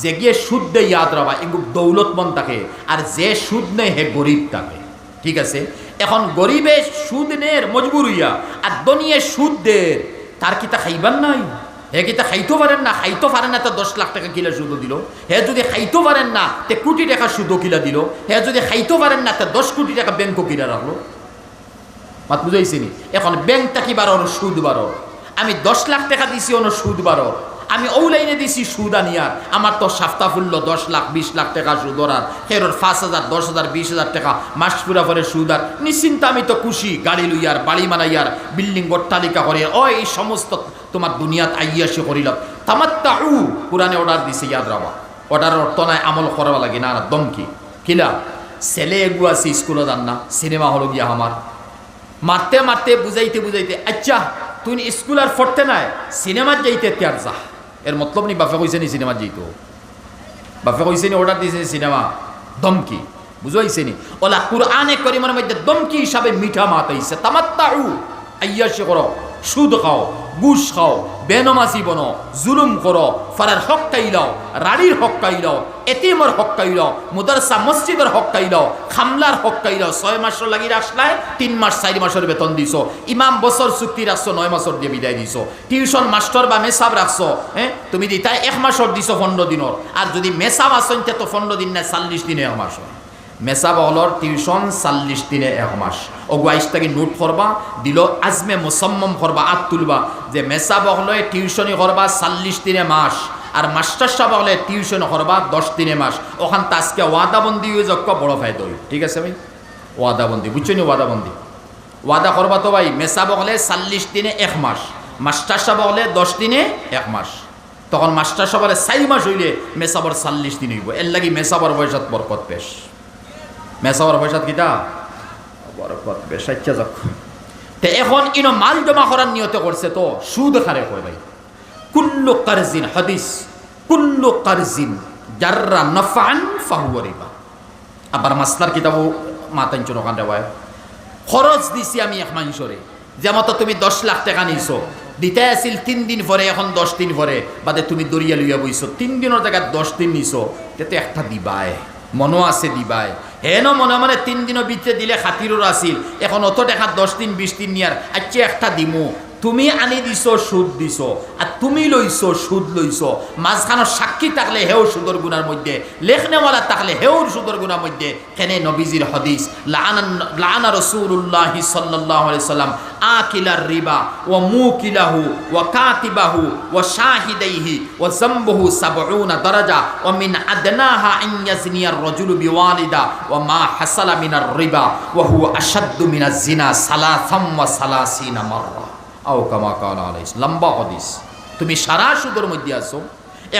যে গিয়ে সুদ দে ইয়াদ রাবা এগুলো দৌলতমন থাকে আর যে সুদ নেই হে গরিব থাকে ঠিক আছে? এখন গরিবে সুদ নের মজবুর হইয়া, আর দনিয়ে সুদ দের, তার কি তা খাইবার নাই? হে কি তা খাইতে পারেন না? খাইতে পারেন না, তো দশ লাখ টাকা কিলা সুদও দিল। হে যদি খাইতে পারেন না, তে কোটি টাকা সুদও কিলা দিল। হে যদি খাইতে পারেন না, তে দশ কোটি টাকা ব্যাংকও কিনা রাখল। মাত বুঝাইছি নি এখন ব্যাংকটা কি বারো? সুদ বারো। আমি দশ লাখ টাকা দিছি অন্য সুদ বারো। আমি ও লাইনে দিছি সুদ আনিয়ার আমার তো সাফতা ফুলল দশ লাখ, বিশ লাখ টাকা সুদ আর। ফেরোর পাঁচ হাজার, দশ হাজার, বিশ হাজার টাকা মাস পুরা পরে সুদ আর। নিশ্চিন্ত আমি তো খুশি, গাড়ি লইয়ার, বাড়ি মানাইয়ার বিল্ডিং অট্টালিকা করে ও, এই সমস্ত তোমার দুনিয়াত আইয়াসি করিল তামাত্তা উ কোরআনে অর্ডার দিছে, ইয়াদ রাবা। অর্ডারের অর্থ নাই, আমল করা লাগে, না দমকি। কিলা? ছেলে এগু আছে স্কুলে যান না সিনেমা হলো গিয়া আমার মারতে মারতে, বুঝাইতে বুঝাইতে আচ্ছা তুই স্কুল আর ফরতে নাই সিনেমাত যাইতে ত্যার যা। এর মতলব নি বাপে কইছে নি সিনেমা যেত বাপে কইছে নি অর্ডার দিয়েছে সিনেমা দমকি বুঝাইছে নি? ওলা কুরআনে করিমের মধ্যে দমকি হিসাবে মিঠা মাতাইছে তামাত্তাউ, আইয়াশি করো সুদ খাও গুস খাও, বেনমাজি বনো, জুলুম করো, ফারার হক কাইলাও রাড়ির হক কাইলাও এতিমর হক কাইলাও মুদারসা মসজিদের হক কাইলাও খামলার হক কাইলাও ছয় মাসের লাগি রাখলাই তিন মাস চারি মাসের বেতন দিছ, ইমাম বছর চুক্তি রাখছো নয় মাসের দিয়ে বিদায় দিছ টিউশন মাস্টার বা মেসাব রাখছো হ্যাঁ তুমি দি তাই এক মাসর দিছ পনেরো দিনের আর যদি মেসাব আসন তো পনেরো দিন না চাল্লিশ দিনে এক মাস হয় মেসা বহলর টিউশন চাল্লিশ দিনে এক মাস। অগুয়াইশ তাকে নোট করবা দিল আজমে মুসম্মম করবা আত তুলবা, যে মেসা বহলে টিউশনি করবা চাল্লিশ দিনে মাস আর মাস্টার সাহেব হলে টিউশন করবা দশ দিনে মাস। ওখান তাজকে ওয়াদাবন্দি হয়ে যক্ষ বড় ফায়দা হই ঠিক আছে ভাই? ওয়াদাবন্দি বুঝছ নি ওয়াদাবন্দি ওয়াদা করবা তো ভাই মেসা বহলে চাল্লিশ দিনে এক মাস মাস্টার সাহেব হলে দশ দিনে এক মাস। তখন মাস্টার হলে চারি মাস হইলে মেসাবর চাল্লিশ দিন হইব। এর লাগি মেসাবর বয়সত বরকত পেশ মেসাওয়ার পয়সা কিতা বরকত বেশ ইচ্ছা যাক তে এখন ইনো মাল জমা করার নিয়তে করছে তো সুদ খারে কয় ভাই কুল্লু কারজিন হাদিস কুল্লু কারজিন জাররা নফান ফাহুয়া রিবা আবার মাসলার কিতাবও মাতাইন চোখান দেওয়ায় খরচ দিছি আমি এক মানুষরে যেমন তো তুমি দশ লাখ টাকা নিছো দিতে আছিল তিন দিন পরে এখন দশ দিন পরে বাদে তুমি দরিয়া লইয়া বইছো তিন দিনের জায়গায় দশ দিন নিছো তেতে একটা দিবায় মনো আছে দিবাই হেন মনে মনে তিন দিনও বিচে দিলে খাতিরও আছিল। এখন অত দেখা দশ দিন, বিশ দিন নিয়ার আচ্ছা একটা দিমু। তুমি আনি দিছ সুদ দিছ। আর তুমি লইছ, সুদ লইছ। মাঝখানোর সাক্ষী থাকলে হেও সুদর গুণার মধ্যে লেখনেওয়ালা থাকলে হেউর সুদর গুণার মধ্যে। কেনে নবীজির হদিস লানা রসুল্লাহ সাল্লাহ সাল্লাম আকিলার রিবা ও মুকিলাহু ও কাতিবাহু ও শাহিদাইহি ও জম্বহু সাবউনা দরজা ও মিন আদনাহা আন ইয়াজনিয়ার রাজুলু বিওয়ালিদা ও মা হাসালা মিনার রিবা ওয়া হুয়া আশাদ্দু মিনাজ জিনা সালাসাম ওয়া সালাসিনা মাররা আও কামা কালা আলাইহিস লম্বা হদিস তুমি সারা সুদের মধ্যে আছো।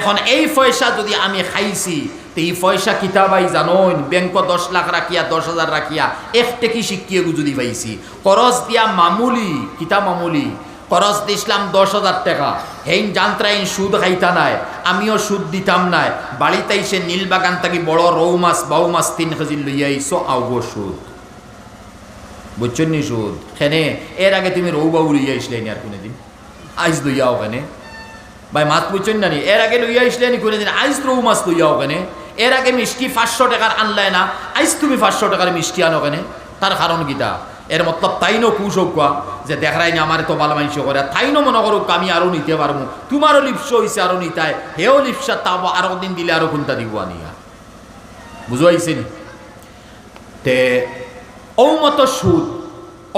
এখন এই পয়সা যদি আমি খাইছি, তো এই পয়সা কিতাবাই জানোন ব্যাংক দশ লাখ রাখিয়া, দশ হাজার রাখিয়া একটা কি শিখিয়ে যদি পাইছি। করজ দিয়া মামুলি, কিতা মামুলি? করজ দিছিলাম দশ হাজার টাকা। হেইন জানত্রাইন সুদ খাইতা নাই, আমিও সুদ দিতাম নাই। বাড়িতে এসে নীলবাগান থাকি বড় রৌ মাছ, বাউ মাছ তিন কেজি লইয়া আইসো আউগো সুদ। বুঝছেন নি সুদ? খেনে, এর আগে তুমি রৌ বাবু লইয়া আসলে আর কোনোদিন? আইস লইয়া ওখানে ভাই মাছ বুঝছেন না নি। এর আগে লইয়া আসলে নি কোনোদিন। আইস রৌ মাছ লইয়া ওখানে এর আগে মিষ্টি পাঁচশো টাকার আনলাই না। আইস তুমি পাঁচশো টাকার মিষ্টি আনো ওখানে তার কারণ কিতা এর মতলব তাইনও কুশোক কোয়া যে দেখাই না আমার তো ভালো মানুষ করে। তাইনও মনে করুক আমি আরও নিতে পারব তোমারও লিপস হয়েছে আরও নিতায় হেও লিপসা তাও আরও দিন দিলে আরও কোনটা দিব আনিয়া বুঝাইছে নি? তে ঔমত সুদ।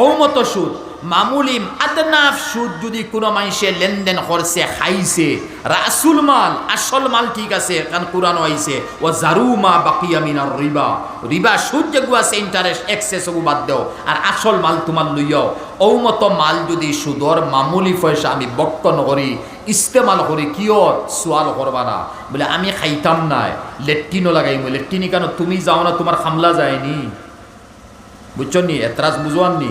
ঔমত সুদ। মামুলি আদনাফ সুদ যদি কোনো মানুষে লেনদেন করছে, খাইছে, রাসুল মাল, আসল মাল ঠিক আছে, কারণ কোরআন আইছে ও জারু মা বাকিয়া মিনার রিবা। রিবা সুদ যেগু আছে ইন্টারেস্ট এক্সেস ওগু বাদ দেও। আর আসল মাল তোমার লইয়াও। ঔমত মাল যদি সুদর মামুলি পয়সা আমি বক্ত নকরি ইস্তেমাল করি, কিয় সোয়াল করবা না? বলে, আমি খাইতাম নাই, লেট্টিনও লাগাইম। লেট্টিনি কেন? তুমি যাও না, তোমার খামলা যায়নি। বুঝছ নি এতরাজ বুঝোয়ান নি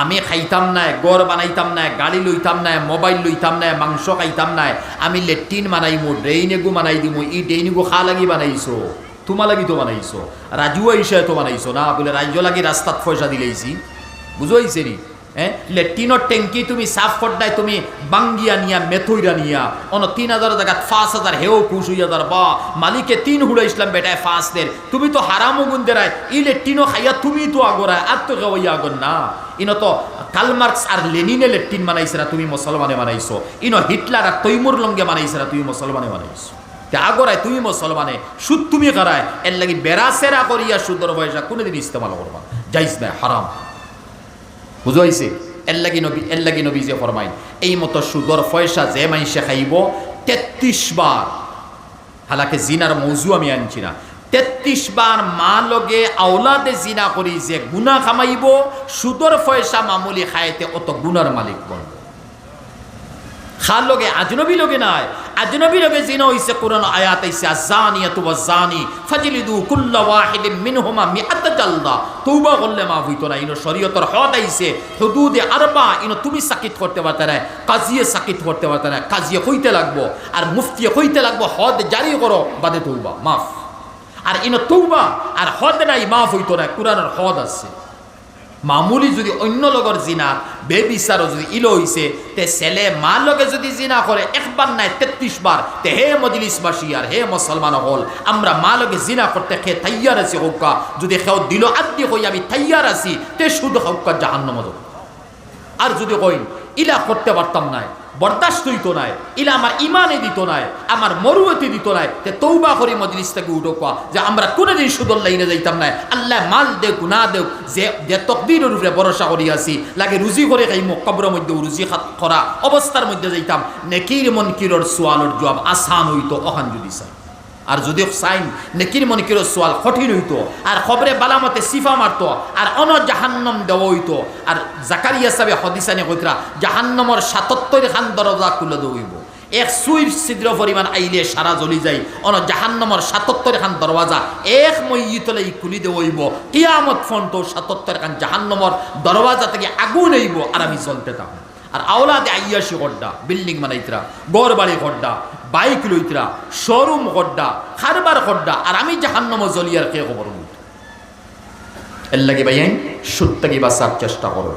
আমি খাইতাম নাই, গড় বানাইতাম নাই গাড়ি লইতাম নাই, মোবাইল লইতাম নাই, মাংস খাইতাম নাই, আমি লেট্রিন বানাইমু ড্রেইনেগু বানাই দিমু ই ড্রেইনেগু খা লাগি বানাইছো, তোমা লাগি তো বানাইছো রাজু আইসা তো বানাইছো, না বলে রাজ্য লাগি রাস্তাত পয়সা দিলেইছি বুঝাইছে নি? হ্যাঁ ট্যাঙ্কি তুমি সাফ করডায় তুমি বাঙ্গিয়া নিয়া নিয়া। অন তিন হাজার জায়গা হাজার হেও খুশ হইয়া বা। মালিকে তিন ইসলাম বেটায় দের তুমি তো হারামো গুন্দেরায় ই লেট্রিনো খাইয়া তুমি তো আগরায় আর তো আগর না। ইনো তো কালমার্কস আর লেনিনে লেট্রিন বানাইছে না তুমি মুসলমানে বানাইছো ইনো হিটলার আর তৈমুর লঙ্গে তুমি মুসলমানে বানাইছো আগরায় তুমি মুসলমানে সুদ তুমি করায় এর লাগি বেড়াসেরা করিয়া সুদর পয়সা কোনোদিন ইস্তেমাল করবা যাইস না হারাম বুঝাইছে? এর লাগি নবী এর লাগি নবী যে ফরমাইন, এই মতো সুদর পয়সা যে মাইসে খাইব, তেত্রিশ বার হালাকে জিনার মৌজু আমি আনছি না। তেত্রিশ বার মা লগে আওলাদে জিনা করি যে গুণা খামাইব, সুদর পয়সা মামুলি খাইতে অত গুনার মালিক বলব। খার লগে আজনবী লগে নাই আজনবী লগে জিনা হইছে কোরআন আয়াত আইছে আজানিয়াতু ওয়াজানি ফাজলিদু কুল্লা ওয়াহিদিন মিনহুমা মিআত জালদা তওবা করলে মাফ হইতো না, ইনো শরীয়তর হদ আইছে, হুদুদে আরবা, ইনো তুমি সাকিত করতে পারতে না, কাজিয়ে সাকিত করতে পারতে না, কাজিয়ে কইতে লাগবো, আর মুফতিয়ে কইতে লাগবো, হদ জারি করো, বাদে তওবা, মাফ। আর ইনো তৌবা আর হদ নাই, মাফ হইতো না, কোরআনের হদ আছে। মামুলি যদি অন্য লগর জিনা বেবিচারও যদি ইল হইছে তে ছেলে মা লগে যদি জিনা করে একবার নাই তেত্রিশ বার তে হে মজলিসবাসী আর হে মুসলমান হল আমরা মা লগে জিনা করতে খে থাইয়ার আছি হৌকা। যদি খেও দিল আদি হই আমি থাইয়ার আছি, তে শুধু হৌকা জাহান্ন মদ আর যদি কই ইলা করতে পারতাম নাই, বরদাস্ত হইতো নাই, ইলা আমার ইমানে দিত নাই, আমার মরুয়তি দিত নাই। তে তৌবা করি মজলিস থেকে উঠো কোয়া, যে আমরা কোনোদিন সুদর লাইনে যাইতাম নাই। আল্লাহ মাল দেও গুনা দেও যে যে তকদিরের উপরে ভরসা করি আছি, লাগে রুজি করে খাইমো কবরের মধ্যে রুজি খাত করা অবস্থার মধ্যে যাইতাম। নেকির মনকিরর সোয়ালর জবাব আসান হইতো অহান যদি আর যদি চাইন নেকির মনিকির সোয়াল কঠিন হইতো, আর খবরে বালামতে সিফা মারতো, আর অন জাহান্নম দেওয়া হইতো, আর জাকারিয়া সাহেব হদিসানে কইতরা, জাহান্নমর সাতত্তর খান দরজা খুলে দৌড়িব। এক সুই ছিদ্র পরিমাণ আইলে সারা জ্বলি যায় অন জাহান্নমর সাতত্তর খান দরওয়াজা এক মইতলে খুলি দেওয়াইব কিয়ামত ফোন তো সাতত্তর খান জাহান্নমর দরওয়াজা থেকে আগুন আইব আর আমি চলতে থাকব। আর আওলাদে আইয়াসি গড্ডা, বিল্ডিং বানাইতরা গড় বাড়ি গড্ডা বাইক লইতরা শোরুম গড্ডা খারবার গড্ডা আর আমি জাহান্নম জলিয়ার কে খবর এর লাগে ভাই সত্যি বাঁচার চেষ্টা করো